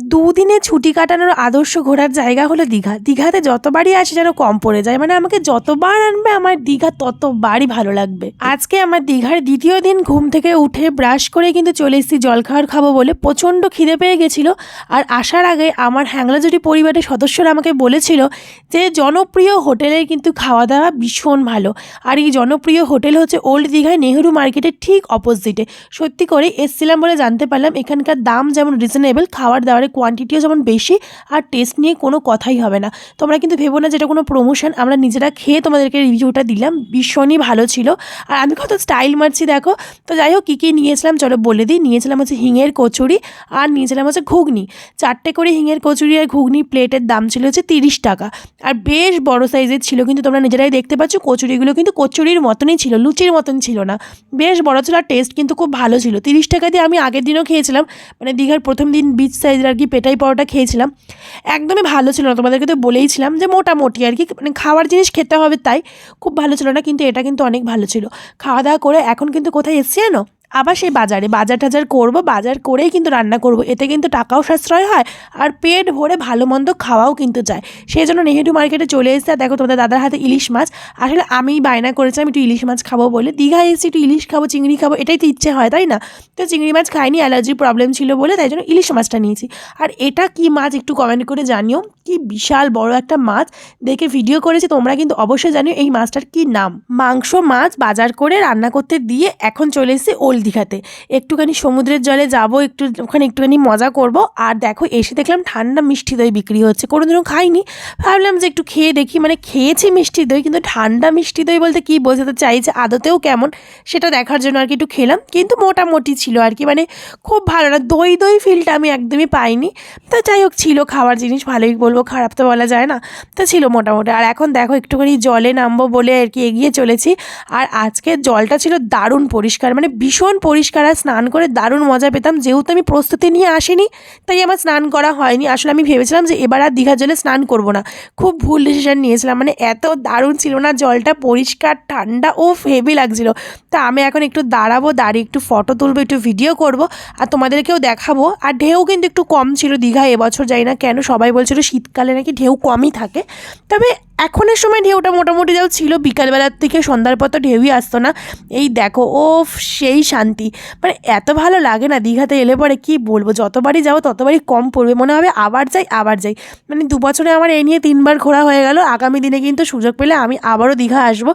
দুদিনে ছুটি কাটানোর আদর্শ ঘোরার জায়গা হলো দীঘা। দীঘাতে যতবারই আসি যেন কম পড়ে যায় মানে আমাকে যতবার আনবে আমার দীঘা ততবারই ভালো লাগবে। আজকে আমার দীঘার দ্বিতীয় দিন ঘুম থেকে উঠে ব্রাশ করে কিন্তু চলে এসেছি জলখাবার খাব বলে প্রচণ্ড খিদে পেয়ে গেছিল আর আসার আগে আমার হ্যাংলাজুরি পরিবারের সদস্যরা আমাকে বলেছিল যে জনপ্রিয় হোটেলের কিন্তু খাওয়া দাওয়া ভীষণ ভালো আর এই জনপ্রিয় হোটেল হচ্ছে ওল্ড দীঘায় নেহেরু মার্কেটের ঠিক অপোজিটে। সত্যি করে এসছিলাম বলে জানতে পারলাম এখানকার দাম যেমন রিজনেবল খাওয়ার দাবারের কোয়ান্টিটিও যেমন বেশি, আর টেস্ট নিয়ে কোনো কথাই হবে না। তোমরা কিন্তু ভেবো না যেটা কোনো প্রমোশন আমরা নিজেরা খেয়ে তোমাদেরকে রিভিউটা দিলাম, ভীষণই ভালো ছিল। আর আমি কত স্টাইল মারছি দেখো, তো যাই হোক, কী কী নিয়েছিলাম চলো বলে দিই। নিয়েছিলাম হচ্ছে হিঙের কচুরি, আর নিয়েছিলাম হচ্ছে ঘুগনি। চারটে করে হিঙের কচুরি আর ঘুগনি প্লেটের দাম ছিল হচ্ছে তিরিশ টাকা। আর বেশ বড় সাইজের ছিল, কিন্তু তোমরা নিজেরাই দেখতে পাচ্ছ, কচুরিগুলো কিন্তু কচুরির মতনই ছিল, লুচির মতন ছিল না। বেশ বড় ছিল আর টেস্ট কিন্তু খুব ভালো ছিল। তিরিশ টাকা দিয়ে আমি আগের দিনও খেয়েছিলাম মানে দীঘার প্রথম দিন বিচ সাইজের আর কি পেটাই পরোটা খেয়েছিলাম। একদমই ভালো ছিল না, তোমাদেরকে তো বলেইছিলাম যে মোটামুটি আর কি মানে খাওয়ার জিনিস খেতে হবে তাই। খুব ভালো ছিল না, কিন্তু এটা কিন্তু অনেক ভালো ছিল। খাওয়া দাওয়া করে এখন কিন্তু কোথায় এসছি জানো? আবার সেই বাজারে বাজার টাজার করব, বাজার করেই কিন্তু রান্না করব। এতে কিন্তু টাকাও সাশ্রয় হয় আর পেট ভরে ভালো মন্দ খাওয়াও কিন্তু যায়। সেই জন্য নেহেরু মার্কেটে চলে আর দেখো তোমাদের দাদার হাতে ইলিশ মাছ। আসলে আমি বায়না করেছিলাম একটু ইলিশ মাছ খাব বলে। দীঘায় এসেছি একটু ইলিশ খাব, চিংড়ি খাব, এটাই তো ইচ্ছে হয়, তাই না? তো চিংড়ি মাছ খাইনি, অ্যালার্জির প্রবলেম ছিল বলে তাই জন্য ইলিশ মাছটা নিয়েছি। আর এটা কি মাছ একটু কমেন্ট করে জানিও। কি বিশাল বড় একটা মাছ দেখে ভিডিও করেছি। তোমরা কিন্তু অবশ্যই জানিও এই মাছটার কি নাম। মাংস মাছ বাজার করে রান্না করতে দিয়ে এখন চলে এসেছি ওল্ড দীঘাতে একটুখানি সমুদ্রের জলে যাব, একটু ওখানে একটুখানি মজা করব। আর দেখো, এসে দেখলাম ঠান্ডা মিষ্টি দই বিক্রি হচ্ছে। কোনোদিনও খাইনি। ভাবলাম যে একটু খেয়ে দেখি মানে খেয়েছি মিষ্টি দই, কিন্তু ঠান্ডা মিষ্টি দই বলতে কী বোঝাতে চাইছে, আদতেও কেমন, সেটা দেখার জন্য আর কি একটু খেলাম। কিন্তু মোটামুটি ছিল আর কি মানে খুব ভালো না। দই দই ফিলটা আমি একদমই পাইনি। তা যাই হোক, ছিল খাওয়ার জিনিস, ভালোই বলব। খারাপ তো বলা যায় না। তা ছিল মোটামুটি। আর এখন দেখো একটুখানি জলে নামবো বলে আর কি এগিয়ে চলেছি। আর আজকে জলটা ছিল দারুণ পরিষ্কার। মানে ভীষণ পরিষ্কার। আর স্নান করে দারুণ মজা পেতাম। যেহেতু আমি প্রস্তুতি নিয়ে আসিনি, তাই আমার স্নান করা হয়নি। আসলে আমি ভেবেছিলাম যে এবার আর দীঘার জলে স্নান করব না। খুব ভুল ডিসিশন নিয়েছিলাম। মানে এত দারুণ ছিল না জলটা, পরিষ্কার, ঠান্ডা ও হেভি লাগছিল। তা আমি এখন একটু দাঁড়াবো, দাঁড়িয়ে একটু ফটো তুলবো, একটু ভিডিও করব। আর তোমাদেরকেও দেখাবো। আর ঢেউ কিন্তু একটু কম ছিল দীঘা এবছর যাই না কেন, সবাই বলছিল শীতকালে নাকি ঢেউ কমই থাকে। তবে এখনের সময় ঢেউটা মোটামুটি যাও ছিল, বিকালবেলার থেকে সন্ধ্যার পর তো ঢেউই আসতো না। এই দেখো ও সেই শান্তি। মানে এত ভালো লাগে না, দীঘাতে এলে পরে কি বলব, যতবারই যাব ততবারই কম পড়বে, মনে হবে আবার যাই আবার যাই। মানে দু বছরে আমার এই নিয়ে তিনবার ঘোরা হয়ে গেল, আগামী দিনে কিন্তু সুযোগ পেলে আমি আবারও দীঘা আসব।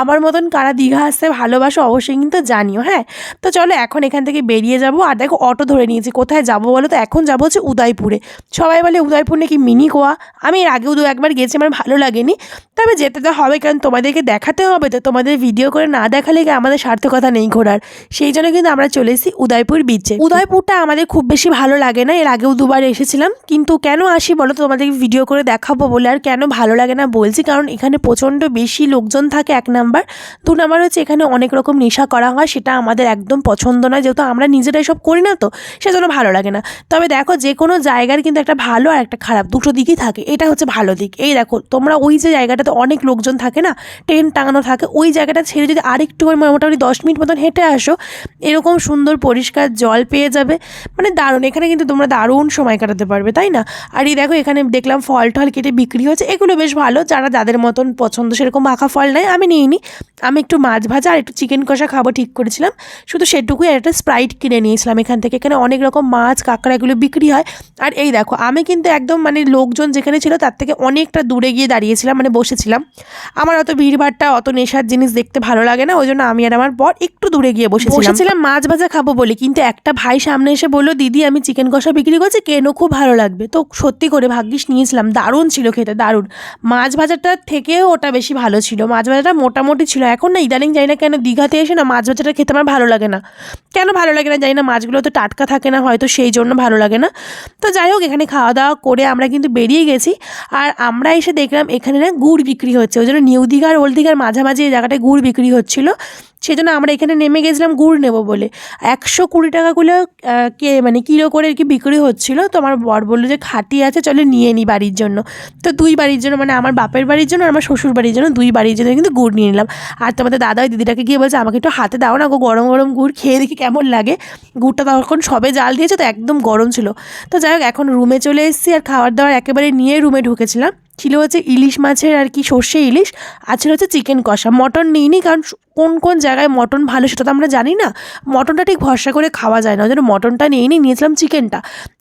আমার মতন কারা দীঘা আসতে ভালোবাসো অবশ্যই কিন্তু জানিও হ্যাঁ? তো চলো এখন এখান থেকে বেরিয়ে যাব, আর দেখো অটো ধরে নিয়েছি, কোথায় যাব বলো তো? এখন যাব হচ্ছে উদয়পুরে। সবাই বলে উদয়পুর নাকি মিনি গোয়া? আমি এর আগেও দু একবার গেছি, আমার ভালো লাগেনি। তবে যেতে তো হবে, কারণ তোমাদেরকে দেখাতে হবে তো। তোমাদের ভিডিও করে না দেখালে কি আমাদের সার্থকতা নেই ঘোরার? সেই জন্য কিন্তু আমরা চলে এসেছি উদয়পুর বিচে উদয়পুরটা আমাদের খুব বেশি ভালো লাগে না, এর আগেও দুবার এসেছিলাম। কিন্তু কেন আসি বলো তো, তোমাদেরকে ভিডিও করে দেখাবো বলে। আর কেন ভালো লাগে না বলছি, কারণ এখানে প্রচণ্ড বেশি লোকজন থাকে এক নাম্বার দু নাম্বার হচ্ছে এখানে অনেক রকম নেশা করা হয়, সেটা আমাদের একদম পছন্দ নয়। যেহেতু আমরা নিজেরাই সব করি না তো, সেজন্য ভালো লাগে না। তবে দেখো যে কোনো জায়গার কিন্তু একটা ভালো আর একটা খারাপ, দুটো দিকই থাকে। এটা হচ্ছে ভালো দিক। এই দেখো, তোমরা ওই যে জায়গাটাতে অনেক লোকজন থাকে না ট্রেন টাঙানো থাকে, ওই জায়গাটা ছেড়ে যদি আরেকটু মোটামুটি দশ মিনিট মতন হেঁটে আসো, এরকম সুন্দর পরিষ্কার জল পেয়ে যাবে। মানে দারুণ, এখানে কিন্তু তোমরা দারুণ সময় কাটাতে পারবে, তাই না? আর এই দেখো, এখানে দেখলাম ফল টল কেটে বিক্রি হচ্ছে এগুলো বেশ ভালো, যারা যাদের মতন পছন্দ সেরকম মাখা ফল নেয় আমি নিইনি। আমি একটু মাছ ভাজা আর একটু চিকেন কষা খাব ঠিক করেছিলাম, শুধু সেটুকুই আর একটা স্প্রাইট কিনে নিয়েছিলাম এখান থেকে, এখানে অনেক রকম মাছ কাঁকড়া এগুলো বিক্রি হয়। আর এই দেখো, আমি কিন্তু একদম মানে লোকজন যেখানে ছিল তার থেকে অনেকটা দূরে গিয়ে দাঁড়িয়েছিলাম মানে বসেছিলাম। আমার অত ভিড়ভাড়টা, অত নেশার জিনিস দেখতে ভালো লাগে না, ওই জন্য আমি আর আমার বর একটু দূরে গিয়ে বসেছিলাম। বসেছিলাম, মাছ ভাজা খাব বলে, কিন্তু একটা ভাই সামনে এসে বলল, দিদি, আমি চিকেন কষা বিক্রি করছি, কেন? খুব ভালো লাগবে। তো সত্যি করে ভাগ্যিস নিয়েছিলাম, দারুণ ছিল খেতে, দারুণ। মাছ ভাজাটার থেকেও ওটা বেশি ভালো ছিল, মাছ ভাজাটা মোটামুটি ছিল। এখন না, ইদানিং যাই না কেন দীঘাতে এসে না মাছ ভাজাটা খেতে আমার ভালো লাগে না। কেন ভালো লাগে না জানি না, মাছগুলো তো টাটকা থাকে না, হয়তো সেই জন্য ভালো লাগে না। তো যাই হোক, এখানে খাওয়া দাওয়া করে আমরা কিন্তু বেরিয়ে গেছি। আর আমরা এসে দেখলাম, এখানে এখানে না গুড় বিক্রি হচ্ছে। ওই জন্য নিউ দীঘা আর ওল্ড দীঘার মাঝামাঝি এই জায়গাটায় গুড় বিক্রি হচ্ছিল। সেই জন্য আমরা এখানে নেমে গেছিলাম গুড় নেব বলে। একশো কুড়ি টাকাগুলো কে মানে কিলো করে কি বিক্রি হচ্ছিল। তো আমার বর বলল যে খাটি আছে, চলে নিয়ে নিই বাড়ির জন্য। তো দুই বাড়ির জন্য মানে আমার বাপের বাড়ির জন্য আর আমার শ্বশুর বাড়ির জন্য দুই বাড়ির জন্য কিন্তু গুড় নিয়ে নিলাম। আর তোমাদের দাদা ওই দিদিটাকে গিয়ে বলছে, আমাকে একটু হাতে দাও না গো, গরম গরম গুড়, খেয়ে দেখি কেমন লাগে। গুড়টা তখন সবে জাল দিয়েছে, তো একদম গরম ছিল। তো যাই হোক, এখন রুমে চলে এসেছি আর খাবার দাবার একেবারে নিয়ে রুমে ঢুকেছিলাম। ছিল হচ্ছে ইলিশ মাছের আর কি সর্ষে ইলিশ, আর ছিল হচ্ছে চিকেন কষা। মটন নিইনি কারণ কোন কোন জায়গায় মটন ভালো সেটা তো আমরা জানি না। মটনটা ঠিক ভরসা করে খাওয়া যায় না। ওই জন্য মটনটা নিয়ে নিয়েছিলাম চিকেনটা।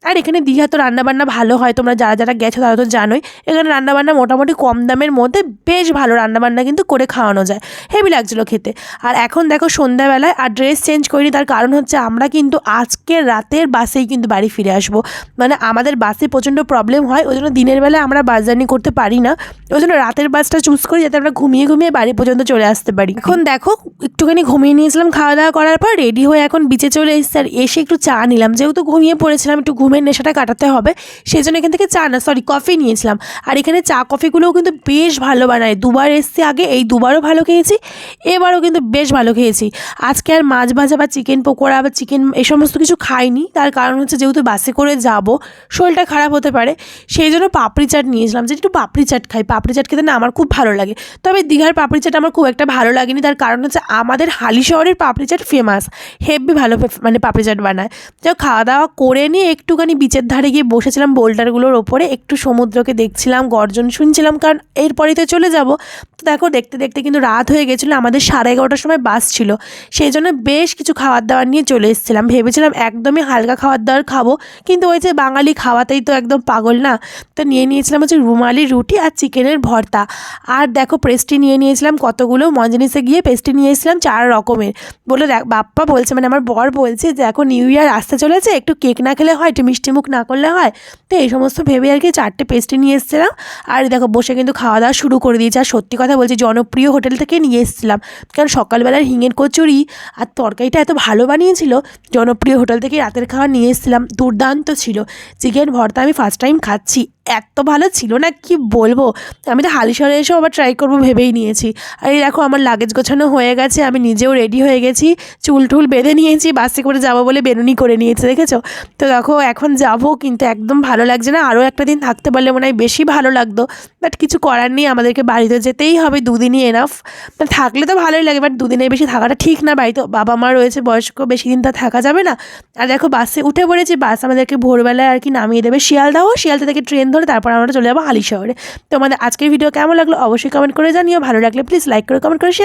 আর এখানে দীঘা তো রান্নাবান্না ভালো হয়, তোমরা যারা যারা গেছো তারা তো জানোই। এখানে রান্নাবান্না মোটামুটি কম দামের মধ্যে বেশ ভালো রান্নাবান্না কিন্তু করে খাওয়ানো যায়। হেভি লাগছিল খেতে। আর এখন দেখো সন্ধ্যাবেলায়, আর ড্রেস চেঞ্জ করিনি, তার কারণ হচ্ছে আমরা কিন্তু আজকে রাতের বাসেই কিন্তু বাড়ি ফিরে আসব। মানে আমাদের বাসে প্রচণ্ড প্রবলেম হয়, ওই জন্য দিনের বেলায় আমরা বাস জার্নি করতে পারি না। ওই জন্য রাতের বাসটা চুজ করি, যাতে আমরা ঘুমিয়ে ঘুমিয়ে বাড়ি পর্যন্ত চলে আসতে পারি। এখন দেখো একটুখানি ঘুমিয়ে নিয়েছিলাম খাওয়া দাওয়া করার পর রেডি হয়ে এখন বিচে চলে এসেছি। আর এসে একটু চা নিলাম। যেহেতু ঘুমিয়ে পড়েছিলাম, একটু ঘুমের নেশাটা কাটাতে হবে সেই জন্য এখান থেকে চা না সরি কফি নিয়েছিলাম। আর এখানে চা কফিগুলোও কিন্তু বেশ ভালো বানায়। দুবার এসছি আগে, এই দুবারও ভালো খেয়েছি, এবারও কিন্তু বেশ ভালো খেয়েছি। আজকে আর মাছ ভাজা বা চিকেন পকোড়া বা চিকেন এই সমস্ত কিছু খাইনি। তার কারণ হচ্ছে যেহেতু বাসে করে যাব, শরীরটা খারাপ হতে পারে, সেই জন্য পাপড়ি চাট নিয়েছিলাম। যে একটু পাপড়ি চাট খাই, পাপড়ি চাট খেতে না আমার খুব ভালো লাগে। তবে দীঘার পাপড়ি চাট আমার খুব একটা ভালো লাগেনি। তার কারণ হচ্ছে আমাদের হালি শহরের পাপড়ি চাট ফেমাস হেভি ভালো মানে পাপড়ি চাট বানায়। যাই খাওয়া দাওয়া করে নিয়ে একটুখানি বিচের ধারে গিয়ে বসেছিলাম বোল্ডারগুলোর ওপরে, একটু সমুদ্রকে দেখছিলাম, গর্জন শুনছিলাম, কারণ এরপরেই তো চলে যাব। তো দেখো, দেখতে দেখতে কিন্তু রাত হয়ে গেছিল, আমাদের সাড়ে এগারোটার সময় বাস ছিল। সেই জন্য বেশ কিছু খাবার দাবার নিয়ে চলে এসেছিলাম। ভেবেছিলাম একদমই হালকা খাবার দাবার খাব, কিন্তু ওই যে বাঙালি খাওয়াতেই তো একদম পাগল না। তো নিয়ে নিয়েছিলাম হচ্ছে রুমালি রুটি আর চিকেনের ভর্তা। আর দেখো পেস্ট্রি নিয়ে নিয়েছিলাম কতগুলো মঞ্জনিসে গিয়ে নিয়ে এসেছিলাম চার রকমের। বলে দেখ, বাপ্পা বলছে মানে আমার বর বলছে যে, এখন নিউ ইয়ার আসতে চলেছে, একটু কেক না খেলে হয়, একটু মিষ্টি মুখ না করলে হয়। তো এই সমস্ত ভেবে আর কি চারটে পেস্ট্রি নিয়ে এসেছিলাম। আর দেখো, বসে কিন্তু খাওয়া দাওয়া শুরু করে দিয়েছে। আর সত্যি কথা বলছি, জনপ্রিয় হোটেল থেকে নিয়ে এসেছিলাম। কারণ সকালবেলার হিঙের কচুরি আর তরকারিটা এত ভালো বানিয়েছিল, জনপ্রিয় হোটেল থেকে রাতের খাওয়া নিয়ে এসেছিলাম, দুর্দান্ত ছিল। চিকেন ভর্তা আমি ফার্স্ট টাইম খাচ্ছি। এত ভালো ছিল না, কি বলব? আমি তো হালিশহরে এসেও আবার ট্রাই করব ভেবেই নিয়েছি। আর এই দেখো, আমার লাগেজ গোছানো হয়ে গেছে, আমি নিজেও রেডি হয়ে গেছি, চুল টুল বেঁধে নিয়েছি, বাসে করে যাব বলে বেরুনি করে নিয়েছি, দেখেছ? তো দেখো, এখন যাব, কিন্তু একদম ভালো লাগছে না, আরও একটা দিন থাকতে পারলে মনে হয় বেশি ভালো লাগতো। বাট কিছু করার নেই, আমাদেরকে বাড়িতে যেতেই হবে, দুদিনই এনাফ থাকলে তো ভালোই লাগে বাট দুদিনের বেশি থাকাটা ঠিক না, বাড়িতে বাবা মা রয়েছে, বয়স্ক, বেশি দিন তা থাকা যাবে না। আর দেখো, বাসে উঠে পড়েছি, বাস আমাদেরকে ভোরবেলায় আর কি নামিয়ে দেবে শিয়ালদাহ শিয়ালদা থেকে ট্রেন ধরে তারপর আমরা চলে যাব হালি শহরে তো আমাদের আজকের ভিডিও কেমন লাগল অবশ্যই কমেন্ট করে জানিও। ভালো লাগলে প্লিজ লাইক করে কমেন্ট করে শেয়ার